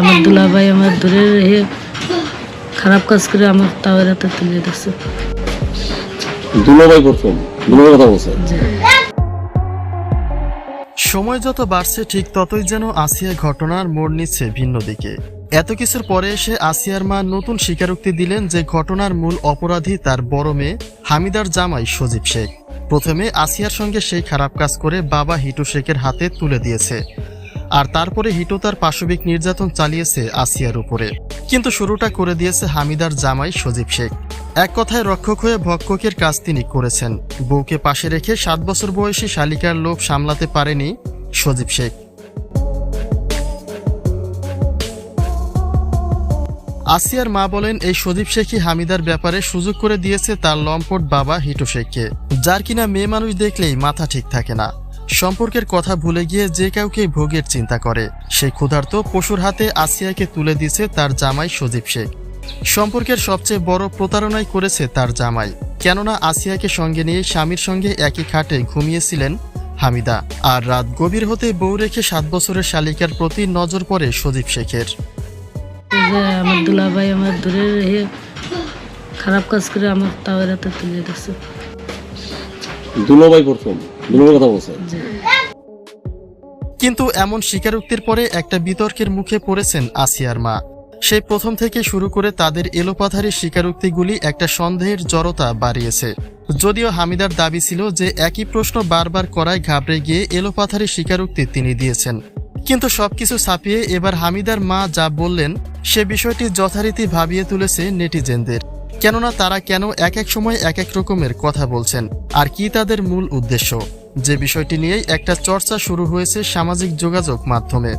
আমার দুলাভাই আমার ধরে রেখে খারাপ কাজ করে আমার তাওয়ের হাতে তুলে দিচ্ছে দুলাভাই প্রথম দুলাভাই কথা বলছে? সময় যত বাড়ছে ঠিক ততই যেন আসিয়া ঘটনার মোড় নিচ্ছে ভিন্ন দিকে। এত কিছুর পরে এসে আসিয়ার মা নতুন স্বীকারোক্তি দিলেন যে ঘটনার মূল অপরাধী তার বড় মেয়ে হামিদার জামাই সজীব শেখ। প্রথমে আসিয়ার সঙ্গে সেই খারাপ কাজ করে বাবা হিটু শেখের হাতে তুলে দিয়েছে। আর তারপরে হিটু তার পাশবিক নির্যাতন চালিয়েছে আসিয়ার উপরে। কিন্তু শুরুটা করে দিয়েছে হামিদার জামাই সজীব শেখ। এক কথায় রক্ষক হয়ে ভক্ষকের কাজ তিনি করেছেন। বউকে পাশে রেখে সাত বছর বয়সী শালিকার লোভ সামলাতে পারেনি সজীব শেখ। আসিয়ার মা বলেন, এই সজীব শেখই হামিদার ব্যাপারে সুযোগ করে দিয়েছে তার লম্পট বাবা হিটু শেখকে। যার কিনা মেয়ে মানুষ দেখলেই মাথা ঠিক থাকে না। সম্পর্কের কথা ভুলে গিয়ে যে কাউকে ভোগের চিন্তা করে। সেই ক্ষুধার্ত পশুর হাতে আসিয়াকে তুলে দিয়েছে তার জামাই সজীব শেখ। সম্পর্কের সবচেয়ে বড় প্রতারণাই করেছে তার জামাই। কেননা আসিয়াকে সঙ্গে নিয়ে স্বামীর সঙ্গে একই খাটে ঘুমিয়েছিলেন হামিদা। আর রাত গভীর হতে বউ রেখে সাত বছরের শালিকার প্রতি নজর পড়ে সজীব শেখের। খারাপ কাজ করে আমার তাওয়ের হাতে তুলে দিচ্ছে দুলাভাই প্রথম দুলাভাই কথা বলছে। কিন্তু এমন স্বীকারোক্তির পরে একটা বিতর্কের মুখে পড়েছেন আসিয়ার মা। সেই প্রথম থেকে শুরু করে তাদের এলোপাথারি স্বীকারোক্তিগুলি একটা সন্দেহের জড়তা বাড়িয়েছে। যদিও হামিদার দাবি ছিল যে একই প্রশ্ন বারবার করায় ঘাবড়ে গিয়ে এলোপাথারি স্বীকারোক্তি তিনি দিয়েছেন। কিন্তু সবকিছু ছাপিয়ে এবার হামিদার মা যা বললেন সে বিষয়টি যথারীতি ভাবিয়ে তুলেছে নেটিজেনদের। কেননা তারা কেন এক এক সময় এক এক রকমের কথা বলছেন? আর কি তাদের মূল উদ্দেশ্য? যে বিষয়টি নিয়েই একটা চর্চা শুরু হয়েছে সামাজিক যোগাযোগ মাধ্যমে।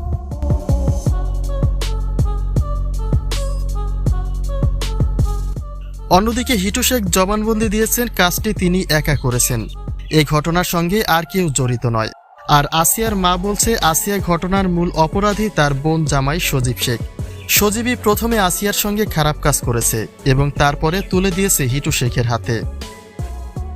অন্যদিকে হিটু শেখ জবানবন্দি দিয়েছেন, কাজটি তিনি একা করেছেন। এই ঘটনার সঙ্গে আর কেউ জড়িত নয়। আর আসিয়ার মা বলছে, আসিয়া ঘটনার মূল অপরাধী তার বোন জামাই সজীব শেখ। সজীবই প্রথমে আসিয়ার সঙ্গে খারাপ কাজ করেছে এবং তারপরে তুলে দিয়েছে হিটু শেখের হাতে।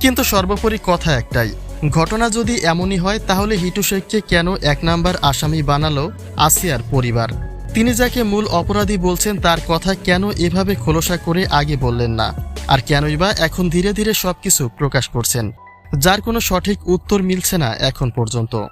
কিন্তু সর্বোপরি কথা একটাই, ঘটনা যদি এমনই হয়, তাহলে হিটু শেখকে কেন এক নাম্বার আসামি বানালো আসিয়ার পরিবার? তিনি যাকে মূল অপরাধী বলছেন, তার কথা কেন এভাবে খোলসা করে আগে বললেন না? আর কেনই বা এখন ধীরে ধীরে সবকিছু প্রকাশ করছেন? যার কোনো সঠিক উত্তর মিলছে না এখন পর্যন্ত।